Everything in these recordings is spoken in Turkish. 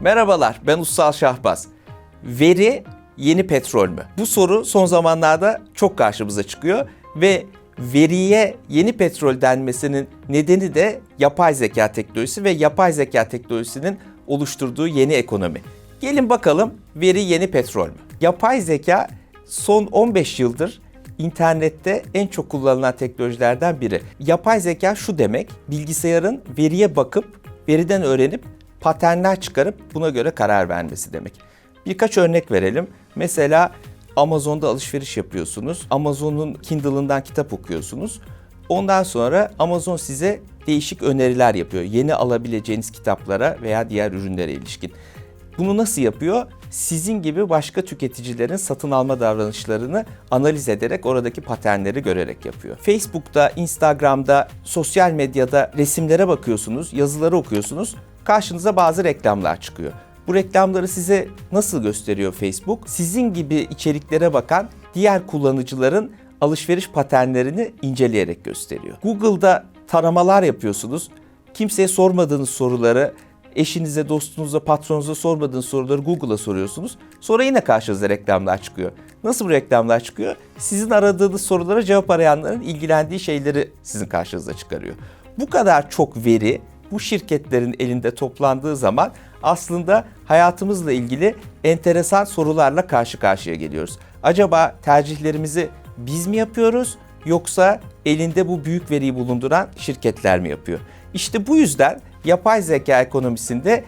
Merhabalar, ben Ussal Şahbaz. Veri yeni petrol mü? Bu soru son zamanlarda çok karşımıza çıkıyor ve veriye yeni petrol denmesinin nedeni de yapay zeka teknolojisi ve yapay zeka teknolojisinin oluşturduğu yeni ekonomi. Gelin bakalım veri yeni petrol mü? Yapay zeka son 15 yıldır internette en çok kullanılan teknolojilerden biri. Yapay zeka şu demek, bilgisayarın veriye bakıp, veriden öğrenip, paternler çıkarıp buna göre karar vermesi demek. Birkaç örnek verelim. Mesela Amazon'da alışveriş yapıyorsunuz. Amazon'un Kindle'ından kitap okuyorsunuz. Ondan sonra Amazon size değişik öneriler yapıyor. Yeni alabileceğiniz kitaplara veya diğer ürünlere ilişkin. Bunu nasıl yapıyor? Sizin gibi başka tüketicilerin satın alma davranışlarını analiz ederek oradaki paternleri görerek yapıyor. Facebook'ta, Instagram'da, sosyal medyada resimlere bakıyorsunuz, yazıları okuyorsunuz. Karşınıza bazı reklamlar çıkıyor. Bu reklamları size nasıl gösteriyor Facebook? Sizin gibi içeriklere bakan diğer kullanıcıların alışveriş paternlerini inceleyerek gösteriyor. Google'da taramalar yapıyorsunuz. Kimseye sormadığınız soruları eşinize, dostunuza, patronunuza sormadığınız soruları Google'a soruyorsunuz. Sonra yine karşınıza reklamlar çıkıyor. Nasıl bu reklamlar çıkıyor? Sizin aradığınız sorulara cevap arayanların ilgilendiği şeyleri sizin karşınıza çıkarıyor. Bu kadar çok veri bu şirketlerin elinde toplandığı zaman aslında hayatımızla ilgili enteresan sorularla karşı karşıya geliyoruz. Acaba tercihlerimizi biz mi yapıyoruz yoksa elinde bu büyük veriyi bulunduran şirketler mi yapıyor? İşte bu yüzden yapay zeka ekonomisinde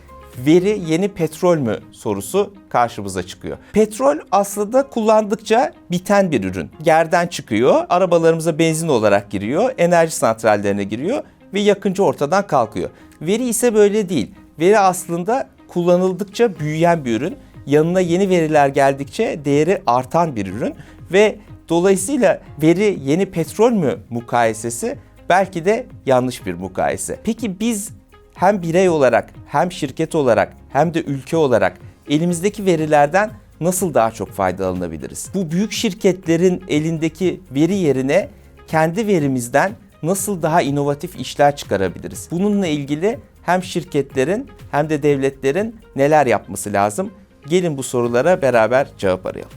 veri yeni petrol mü sorusu karşımıza çıkıyor. Petrol aslında kullandıkça biten bir ürün. Yerden çıkıyor, arabalarımıza benzin olarak giriyor, enerji santrallerine giriyor ve yakınca ortadan kalkıyor. Veri ise böyle değil. Veri aslında kullanıldıkça büyüyen bir ürün. Yanına yeni veriler geldikçe değeri artan bir ürün ve dolayısıyla veri yeni petrol mü mukayesesi belki de yanlış bir mukayese. Peki biz hem birey olarak hem şirket olarak hem de ülke olarak elimizdeki verilerden nasıl daha çok faydalanabiliriz? Bu büyük şirketlerin elindeki veri yerine kendi verimizden nasıl daha inovatif işler çıkarabiliriz? Bununla ilgili hem şirketlerin hem de devletlerin neler yapması lazım? Gelin bu sorulara beraber cevap arayalım.